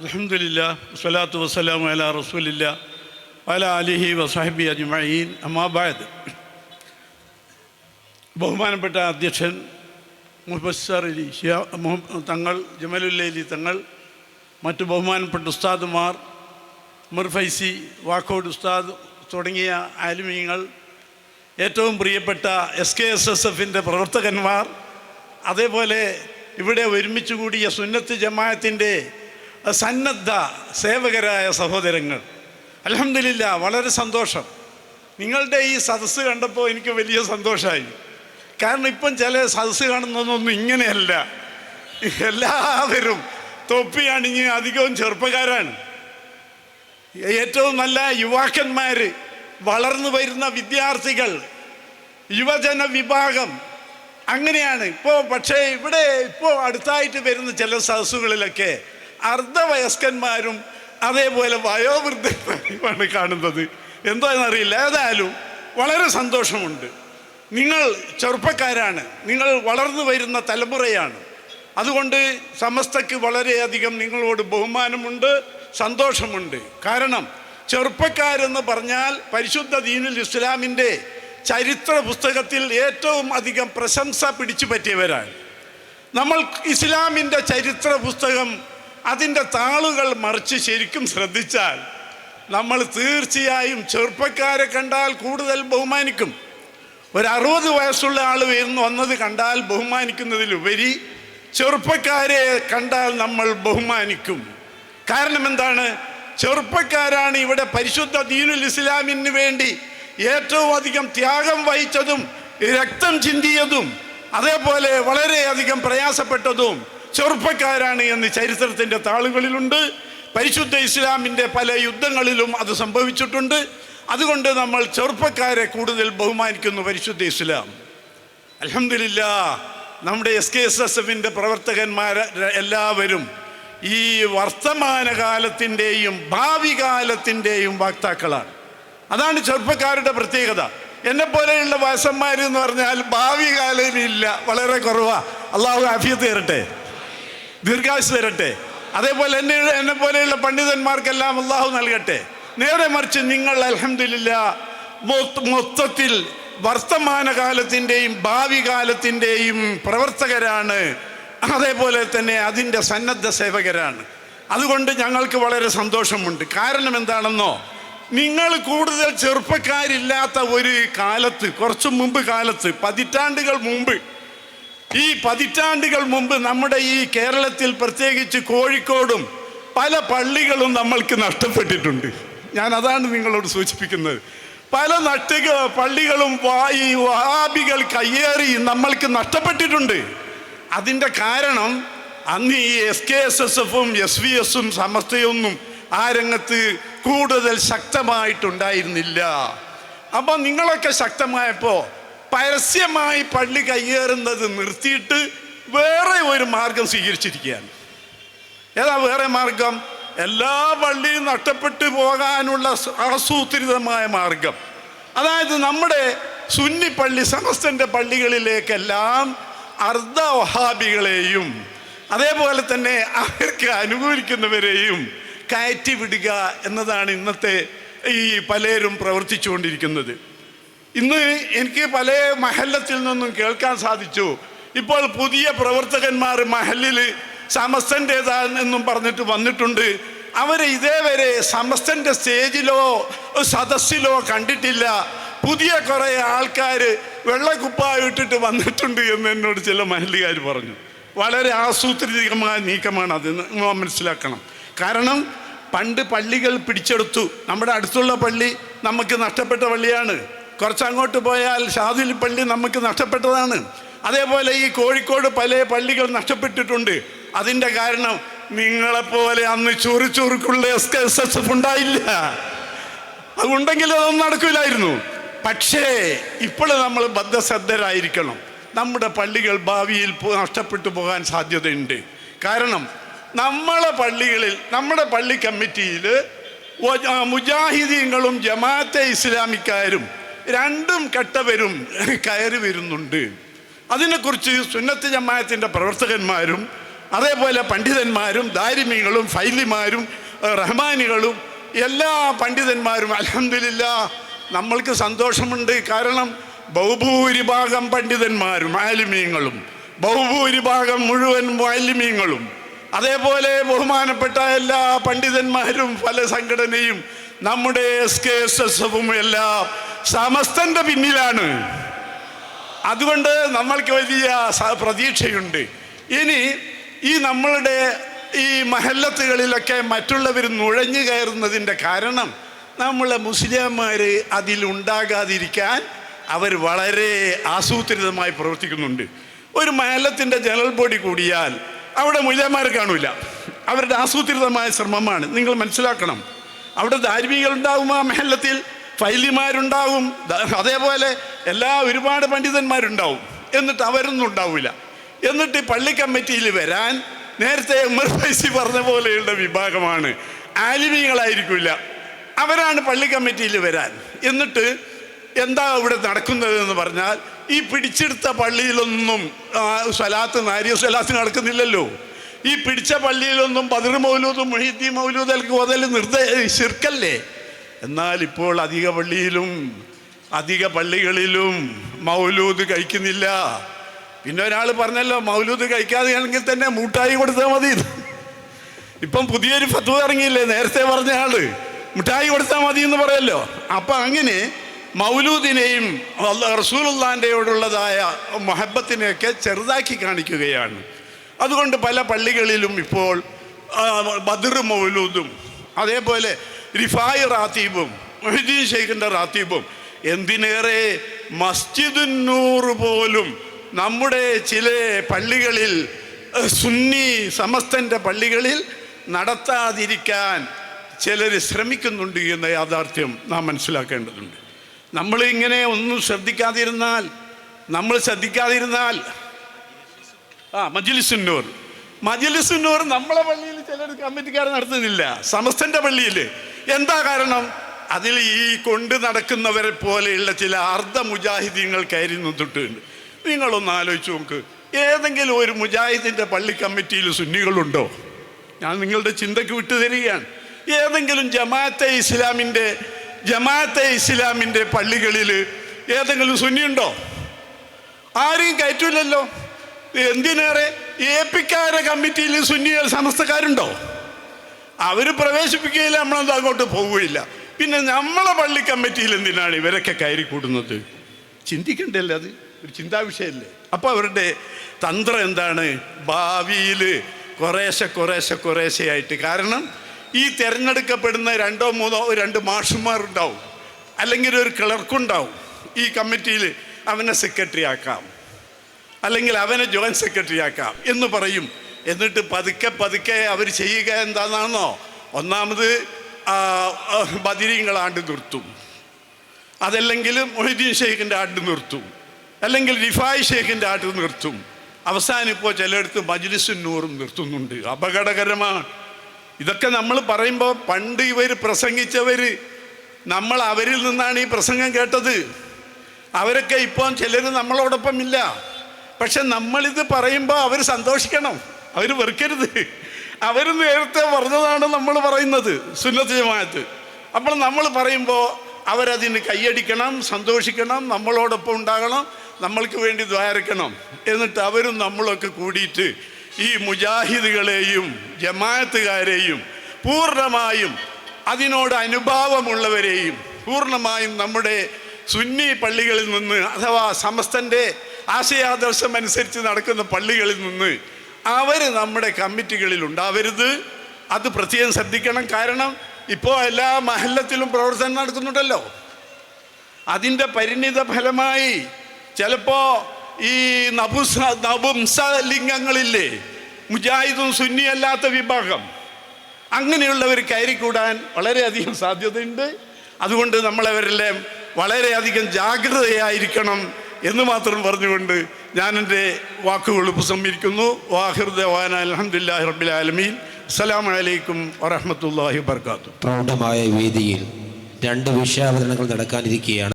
അലഹമില്ല വസ്സലാത്തു വസ്സലാം അല റസൂലില്ല അല അലിഹി വസാഹിബി അജ്മഈൻ. അമാബാദ് ബഹുമാനപ്പെട്ട അധ്യക്ഷൻ മുഹബസർ അലി തങ്ങൾ ജമലുല്ലി തങ്ങൾ മറ്റു ബഹുമാനപ്പെട്ട ഉസ്താദുമാർ മുർഫൈസി വാക്കോട് ഉസ്താദ് തുടങ്ങിയ ആലിമീങ്ങൾ ഏറ്റവും പ്രിയപ്പെട്ട എസ് കെ എസ് എസ് എഫിന്റെ പ്രവർത്തകന്മാർ അതേപോലെ ഇവിടെ ഒരുമിച്ച് കൂടിയ സുന്നത്ത് ജമാഅത്തിന്റെ സന്നദ്ധ സേവകരായ സഹോദരങ്ങൾ. അലഹമില്ല വളരെ സന്തോഷം. നിങ്ങളുടെ ഈ സദസ്സ് കണ്ടപ്പോൾ എനിക്ക് വലിയ സന്തോഷമായി കാരണം ഇപ്പം ചില സദസ്സ് കാണുന്നതൊന്നും ഇങ്ങനെയല്ല. എല്ലാവരും തൊപ്പി അണിഞ്ഞ് അധികവും ചെറുപ്പക്കാരാണ്. ഏറ്റവും നല്ല യുവാക്കന്മാർ വളർന്നു വരുന്ന വിദ്യാർത്ഥികൾ യുവജന വിഭാഗം അങ്ങനെയാണ്. ഇപ്പോൾ പക്ഷേ ഇവിടെ ഇപ്പോൾ അടുത്തായിട്ട് വരുന്ന ചില സദസ്സുകളിലൊക്കെ അർദ്ധവയസ്കന്മാരും അതേപോലെ വയോവൃദ്ധരുമാണ് കാണുന്നത്. എന്താണെന്നറിയില്ല. ഏതായാലും വളരെ സന്തോഷമുണ്ട്. നിങ്ങൾ ചെറുപ്പക്കാരാണ്. നിങ്ങൾ വളർന്നു വരുന്ന തലമുറയാണ്. അതുകൊണ്ട് സമസ്തയ്ക്ക് വളരെയധികം നിങ്ങളോട് ബഹുമാനമുണ്ട് സന്തോഷമുണ്ട്. കാരണം ചെറുപ്പക്കാരെന്ന് പറഞ്ഞാൽ പരിശുദ്ധ ദീനുൽ ഇസ്ലാമിന്റെ ചരിത്ര പുസ്തകത്തിൽ ഏറ്റവും അധികം പ്രശംസ പിടിച്ചു പറ്റിയവരാണ് നമ്മൾ ഇസ്ലാമിന്റെ ചരിത്ര പുസ്തകം അതിന്റെ താളുകൾ മറിച്ച് ശരിക്കും ശ്രദ്ധിച്ചാൽ നമ്മൾ തീർച്ചയായും ചെറുപ്പക്കാരെ കണ്ടാൽ കൂടുതൽ ബഹുമാനിക്കും. ഒരു അറുപത് വയസ്സുള്ള ആൾ വരുന്നു വന്നത് കണ്ടാൽ ബഹുമാനിക്കുന്നതിലുപരി ചെറുപ്പക്കാരെ കണ്ടാൽ നമ്മൾ ബഹുമാനിക്കും. കാരണം എന്താണ്? ചെറുപ്പക്കാരാണ് ഇവിടെ പരിശുദ്ധ ദീനുൽ ഇസ്ലാമിന് വേണ്ടി ഏറ്റവും അധികം ത്യാഗം വഹിച്ചതും രക്തം ചിന്തിയതും അതേപോലെ വളരെയധികം പ്രയാസപ്പെട്ടതും ചെറുപ്പക്കാരാണ് എന്ന് ചരിത്രത്തിന്റെ താളുകളിലുണ്ട്. പരിശുദ്ധ ഇസ്ലാമിന്റെ പല യുദ്ധങ്ങളിലും അത് സംഭവിച്ചിട്ടുണ്ട്. അതുകൊണ്ട് നമ്മൾ ചെറുപ്പക്കാരെ കൂടുതൽ ബഹുമാനിക്കുന്നു പരിശുദ്ധ ഇസ്ലാം. അലഹമില്ല നമ്മുടെ എസ് കെ എസ് എസ് എഫിന്റെ പ്രവർത്തകന്മാർ എല്ലാവരും ഈ വർത്തമാനകാലത്തിന്റെയും ഭാവി കാലത്തിന്റെയും വാക്താക്കളാണ്. അതാണ് ചെറുപ്പക്കാരുടെ പ്രത്യേകത. എന്നെ പോലെയുള്ള വയസ്സന്മാർ എന്ന് പറഞ്ഞാൽ ഭാവി കാലയിലില്ല വളരെ കുറവാണ് അള്ളാഹു ആഫിയത്ത് തരട്ടെ. ദീർഘായുസ് തരട്ടെ. അതേപോലെ എന്നെ എന്നെ പോലെയുള്ള പണ്ഡിതന്മാർക്കെല്ലാം അള്ളാഹു നൽകട്ടെ. നേരെ മറിച്ച് നിങ്ങൾ അലഹമില്ല മൊത്തത്തിൽ വർത്തമാനകാലത്തിന്റെയും ഭാവി കാലത്തിന്റെയും പ്രവർത്തകരാണ്. അതേപോലെ തന്നെ അതിന്റെ സന്നദ്ധ സേവകരാണ്. അതുകൊണ്ട് ഞങ്ങൾക്ക് വളരെ സന്തോഷമുണ്ട്. കാരണം എന്താണെന്നോ നിങ്ങൾ കൂടുതൽ ചെറുപ്പക്കാരില്ലാത്ത ഒരു കാലത്ത് കുറച്ച് മുമ്പ് കാലത്ത് പതിറ്റാണ്ടുകൾ മുമ്പ് ഈ പതിറ്റാണ്ടുകൾ മുമ്പ് നമ്മുടെ ഈ കേരളത്തിൽ പ്രത്യേകിച്ച് കോഴിക്കോടും പല പള്ളികളും നമ്മൾക്ക് നഷ്ടപ്പെട്ടിട്ടുണ്ട്. ഞാൻ അതാണ് നിങ്ങളോട് സൂചിപ്പിക്കുന്നത്. പല നട്ടുക പള്ളികളും വായി വാബികൾ കയ്യേറി നമ്മൾക്ക് നഷ്ടപ്പെട്ടിട്ടുണ്ട്. അതിന്റെ കാരണം അന്ന് ഈ എസ് കെ എസ് എസ് എഫും എസ് വി എസും സമസ്തയൊന്നും ആ രംഗത്ത് കൂടുതൽ ശക്തമായിട്ടുണ്ടായിരുന്നില്ല. അപ്പോൾ നിങ്ങളൊക്കെ ശക്തമായപ്പോൾ പരസ്യമായി പള്ളി കയ്യേറുന്നത് നിർത്തിയിട്ട് വേറെ ഒരു മാർഗം സ്വീകരിച്ചിരിക്കുകയാണ്. ഏതാ വേറെ മാർഗം? എല്ലാ പള്ളിയും നഷ്ടപ്പെട്ടു പോകാനുള്ള ആസൂത്രിതമായ മാർഗം. അതായത് നമ്മുടെ സുന്നി പള്ളി സമസ്തന്റെ പള്ളികളിലേക്കെല്ലാം അർദ്ധ വഹാബികളെയും അതേപോലെ തന്നെ അവർക്ക് അനുകൂലിക്കുന്നവരെയും കയറ്റി വിടുക എന്നതാണ് ഇന്നത്തെ ഈ പലരും പ്രവർത്തിച്ചുകൊണ്ടിരിക്കുന്നത്. ഇന്ന് എനിക്ക് പല മഹല്ലത്തിൽ നിന്നും കേൾക്കാൻ സാധിച്ചു. ഇപ്പോൾ പുതിയ പ്രവർത്തകന്മാർ മഹലിൽ സമസ്തന്റെതാണെന്നും പറഞ്ഞിട്ട് വന്നിട്ടുണ്ട്. അവരെ ഇതേവരെ സമസ്തന്റെ സ്റ്റേജിലോ സദസ്സിലോ കണ്ടിട്ടില്ല. പുതിയ കുറേ ആൾക്കാർ വെള്ളക്കുപ്പായ ഇട്ടിട്ട് വന്നിട്ടുണ്ട് എന്ന് എന്നോട് ചില മഹല്ലുകാർ പറഞ്ഞു. വളരെ ആസൂത്രിതമായ നീക്കമാണ് അത് മനസ്സിലാക്കണം. കാരണം പണ്ട് പള്ളികൾ പിടിച്ചെടുത്തു. നമ്മുടെ അടുത്തുള്ള പള്ളി നമുക്ക് നഷ്ടപ്പെട്ട പള്ളിയാണ്. കുറച്ച് അങ്ങോട്ട് പോയാൽ ഷാദിൽ പള്ളി നമുക്ക് നഷ്ടപ്പെട്ടതാണ്. അതേപോലെ ഈ കോഴിക്കോട് പല പള്ളികൾ നഷ്ടപ്പെട്ടിട്ടുണ്ട്. അതിന്റെ കാരണം നിങ്ങളെപ്പോലെ അന്ന് ചൂറി ചുറുക്കുള്ള എസ് എസ് എസ് എഫ് ഉണ്ടായില്ല. അതുണ്ടെങ്കിൽ അതൊന്നും നടക്കില്ലായിരുന്നു പക്ഷേ ഇപ്പോൾ നമ്മൾ ബദ്ധശ്രദ്ധരായിരിക്കണം നമ്മുടെ പള്ളികൾ ഭാവിയിൽ നഷ്ടപ്പെട്ടു പോകാൻ സാധ്യതയുണ്ട്. കാരണം നമ്മളെ പള്ളികളിൽ നമ്മുടെ പള്ളി കമ്മിറ്റിയിൽ മുജാഹിദീങ്ങളും ജമാഅത്തെ ഇസ്ലാമിക്കാരും രണ്ടും കെട്ടവരും കയറി വരുന്നുണ്ട്. അതിനെക്കുറിച്ച് സുന്നത്ത് ജമായത്തിന്റെ പ്രവർത്തകന്മാരും അതേപോലെ പണ്ഡിതന്മാരും ദാരിമ്യങ്ങളും ഫൈലിമാരും റഹ്മാനികളും എല്ലാ പണ്ഡിതന്മാരും അലഹമില്ല നമ്മൾക്ക് സന്തോഷമുണ്ട്. കാരണം ബഹുഭൂരിഭാഗം പണ്ഡിതന്മാരും ആലിമീങ്ങളും ബഹുഭൂരിഭാഗം മുഴുവൻ ആലിമീങ്ങളും അതേപോലെ ബഹുമാനപ്പെട്ട എല്ലാ പണ്ഡിതന്മാരും പല സംഘടനയും നമ്മുടെ എസ് കെ എസ് എസ് എഫും എല്ലാം സമസ്തന്റെ പിന്നിലാണ്. അതുകൊണ്ട് നമ്മൾക്ക് വലിയ പ്രതീക്ഷയുണ്ട്. ഇനി ഈ നമ്മളുടെ ഈ മഹല്ലത്തുകളിലൊക്കെ മറ്റുള്ളവർ നുഴഞ്ഞു കയറുന്നതിന്റെ കാരണം നമ്മളെ മുസ്ലിംമാർ അതിലുണ്ടാകാതിരിക്കാൻ അവർ വളരെ ആസൂത്രിതമായി പ്രവർത്തിക്കുന്നുണ്ട്. ഒരു മഹല്ലത്തിന്റെ ജനറൽ ബോഡി കൂടിയാൽ അവിടെ മുസ്ലിംമാർ കാണൂല. അവരുടെ ആസൂത്രിതമായ ശ്രമമാണ്. നിങ്ങൾ മനസ്സിലാക്കണം. അവിടെ ധാർമ്മികളുണ്ടാവും ആ മഹല്ലത്തിൽ. ഫൈലിമാരുണ്ടാവും. അതേപോലെ എല്ലാ ഒരുപാട് പണ്ഡിതന്മാരുണ്ടാവും. എന്നിട്ട് അവരൊന്നും ഉണ്ടാവില്ല എന്നിട്ട് ഈ പള്ളി കമ്മിറ്റിയിൽ വരാൻ നേരത്തെ ഉമർ ഫൈസി പറഞ്ഞ പോലെയുള്ള വിഭാഗമാണ്. ആലിമീകളായിരിക്കില്ല അവരാണ് പള്ളി കമ്മിറ്റിയിൽ വരാൻ. എന്നിട്ട് എന്താ ഇവിടെ നടക്കുന്നത് എന്ന് പറഞ്ഞാൽ ഈ പിടിച്ചെടുത്ത പള്ളിയിലൊന്നും സ്വലാത്ത് നാരിയ സ്വലാത്ത് നടക്കുന്നില്ലല്ലോ. ഈ പിടിച്ച പള്ളിയിലൊന്നും ബദർ മൗലൂദും മൊഹീദ്ദീ മൗലൂദൽ അൽ ഓതൽ നിർദ്ദേ ശിർക്കല്ലേ? എന്നാൽ ഇപ്പോൾ അധിക പള്ളിയിലും അധിക പള്ളികളിലും മൗലൂദ് കഴിക്കുന്നില്ല. പിന്നെ ഒരാൾ പറഞ്ഞല്ലോ മൗലൂദ് കഴിക്കാതെയാണെങ്കിൽ തന്നെ മുട്ടായി കൊടുത്താൽ മതി. ഇപ്പം പുതിയൊരു ഫത്വ ഇറങ്ങിയില്ലേ നേരത്തെ പറഞ്ഞ ആൾ മുട്ടായി കൊടുത്താൽ മതി എന്ന് പറയല്ലോ. അപ്പം അങ്ങനെ മൗലൂദിനെയും റസൂലുള്ളാന്റെയോടുള്ളതായ മൊഹബത്തിനെയൊക്കെ ചെറുതാക്കി കാണിക്കുകയാണ്. അതുകൊണ്ട് പല പള്ളികളിലും ഇപ്പോൾ ബദർ മൗലൂദും അതേപോലെ റിഫായ് റാത്തീബും മൊഹിദ്ദീൻ ഷെയ്ഖിന്റെ റാത്തീബും. എന്തിനേറെ മസ്ജിദുന്നൂർ പോലും നമ്മുടെ ചില പള്ളികളിൽ സുന്നി സമസ്തന്റെ പള്ളികളിൽ നടത്താതിരിക്കാൻ ചിലർ ശ്രമിക്കുന്നുണ്ട് എന്ന യാഥാർത്ഥ്യം നാം മനസ്സിലാക്കേണ്ടതുണ്ട്. നമ്മൾ ഇങ്ങനെ ഒന്നും ശ്രദ്ധിക്കാതിരുന്നാൽ നമ്മൾ ശ്രദ്ധിക്കാതിരുന്നാൽ ആ മജിലിസുന്നൂർ മജിലിസുന്നൂർ നമ്മളെ പള്ളിയിൽ ചിലർ കമ്മിറ്റിക്കാർ നടത്തുന്നില്ല. സമസ്തന്റെ പള്ളിയിൽ എന്താ കാരണം? അതിൽ ഈ കൊണ്ട് നടക്കുന്നവരെ പോലെയുള്ള ചില അർദ്ധ മുജാഹിദീങ്ങൾ കയറി നിന്നിട്ടുണ്ട് നിങ്ങളൊന്ന് ആലോചിച്ച് നോക്ക്. ഏതെങ്കിലും ഒരു മുജാഹിദിന്റെ പള്ളി കമ്മിറ്റിയിൽ സുന്നികളുണ്ടോ? ഞാൻ നിങ്ങളുടെ ചിന്തയ്ക്ക് വിട്ടു തരികയാണ് ഏതെങ്കിലും ജമാഅത്തെ ഇസ്ലാമിന്റെ ജമാഅത്തെ ഇസ്ലാമിന്റെ പള്ളികളിൽ ഏതെങ്കിലും സുന്നിയുണ്ടോ? ആരെയും കയറ്റൂലല്ലോ എന്തിനേറെ? ഏപ്പിക്കാരെ കമ്മിറ്റിയിൽ സുന്നികൾ സമസ്തക്കാരുണ്ടോ? അവർ പ്രവേശിപ്പിക്കുകയില്ല നമ്മളത് അങ്ങോട്ട് പോവുകയില്ല. പിന്നെ നമ്മളെ പള്ളി കമ്മിറ്റിയിൽ എന്തിനാണ് ഇവരൊക്കെ കയറി കൂടുന്നത്? ചിന്തിക്കണ്ടല്ലേ അത്? ഒരു ചിന്താ വിഷയമല്ലേ അപ്പോൾ അവരുടെ തന്ത്രം എന്താണ്? ഭാവിയിൽ കുറേശ്ശെ കുറേശ്ശെ കുറേശ്ശെയായിട്ട്. കാരണം ഈ തിരഞ്ഞെടുക്കപ്പെടുന്ന രണ്ടോ മൂന്നോ രണ്ട് മാഷുമാരുണ്ടാവും. അല്ലെങ്കിൽ ഒരു ക്ലർക്കുണ്ടാവും. ഈ കമ്മിറ്റിയിൽ അവനെ സെക്രട്ടറി ആക്കാം. അല്ലെങ്കിൽ അവനെ ജോയിന്റ് സെക്രട്ടറി ആക്കാം എന്ന് പറയും. എന്നിട്ട് പതുക്കെ പതുക്കെ അവർ ചെയ്യുക എന്താണെന്നോ ഒന്നാമത് ബദിരീങ്ങൾ ആണ്ട് നിർത്തും. അതല്ലെങ്കിൽ മൊഹിദ്ദീൻ ഷെയ്ഖിന്റെ ആട്ട് നിർത്തും. അല്ലെങ്കിൽ റിഫായ് ഷെയ്ഖിന്റെ ആട്ട് നിർത്തും. അവസാനം ഇപ്പോൾ ചിലയിടത്ത് മജ്ലിസും നൂറും നിർത്തുന്നുണ്ട്. അപകടകരമാണ്. ഇതൊക്കെ നമ്മൾ പറയുമ്പോൾ പണ്ട് ഇവർ പ്രസംഗിച്ചവർ നമ്മൾ അവരിൽ നിന്നാണ് ഈ പ്രസംഗം കേട്ടത്. അവരൊക്കെ ഇപ്പം ചിലർ നമ്മളോടൊപ്പം ഇല്ല പക്ഷെ നമ്മളിത് പറയുമ്പോൾ അവർ സന്തോഷിക്കണം. അവർ വെറുക്കരുത്. അവർ നേരത്തെ പറഞ്ഞതാണ് നമ്മൾ പറയുന്നത് സുന്നത്ത് അപ്പോൾ നമ്മൾ പറയുമ്പോൾ അവരതിന് കൈയടിക്കണം സന്തോഷിക്കണം നമ്മളോടൊപ്പം ഉണ്ടാകണം നമ്മൾക്ക് വേണ്ടി ദ്വാരക്കണം എന്നിട്ട് അവരും നമ്മളൊക്കെ കൂടിയിട്ട് ഈ മുജാഹിദുകളെയും ജമാഅത്തുകാരെയും പൂർണമായും അതിനോട് അനുഭാവമുള്ളവരെയും പൂർണമായും നമ്മുടെ സുന്നി പള്ളികളിൽ നിന്ന് അഥവാ സമസ്തന്റെ ആശയാദർശം അനുസരിച്ച് നടക്കുന്ന പള്ളികളിൽ നിന്ന് അവർ നമ്മുടെ കമ്മിറ്റികളിൽ ഉണ്ടാവരുത് അത് പ്രത്യേകം ശ്രദ്ധിക്കണം. കാരണം ഇപ്പോൾ എല്ലാ മഹല്ലത്തിലും പ്രവർത്തനം നടക്കുന്നുണ്ടല്ലോ. അതിന്റെ പരിണിത ഫലമായി ചിലപ്പോൾ ഈ നപുസ നപുംസ ലിംഗങ്ങളില്ലേ മുജാഹിദും സുന്നിയല്ലാത്ത വിഭാഗം അങ്ങനെയുള്ളവർ കയറിക്കൂടാൻ വളരെയധികം സാധ്യതയുണ്ട്. അതുകൊണ്ട് നമ്മളവരെല്ലാം വളരെയധികം ജാഗ്രതയായിരിക്കണം. എന്ന് മാത്രം പറഞ്ഞുകൊണ്ട് ഞാൻ എന്റെ വാക്കുകൾ ഉപസംഹരിക്കുന്നു. വാഹിർദവാന അലഹമുല്ലാ റബ്ബിൽ ആലമീൻ. അസ്സലാമലൈക്കും വറഹമത്തല്ലാഹി വർക്കാത്തു പ്രൗഢമായ വേദിയിൽ രണ്ട് വിഷയാവതരണങ്ങൾ നടക്കാനിരിക്കുകയാണ്.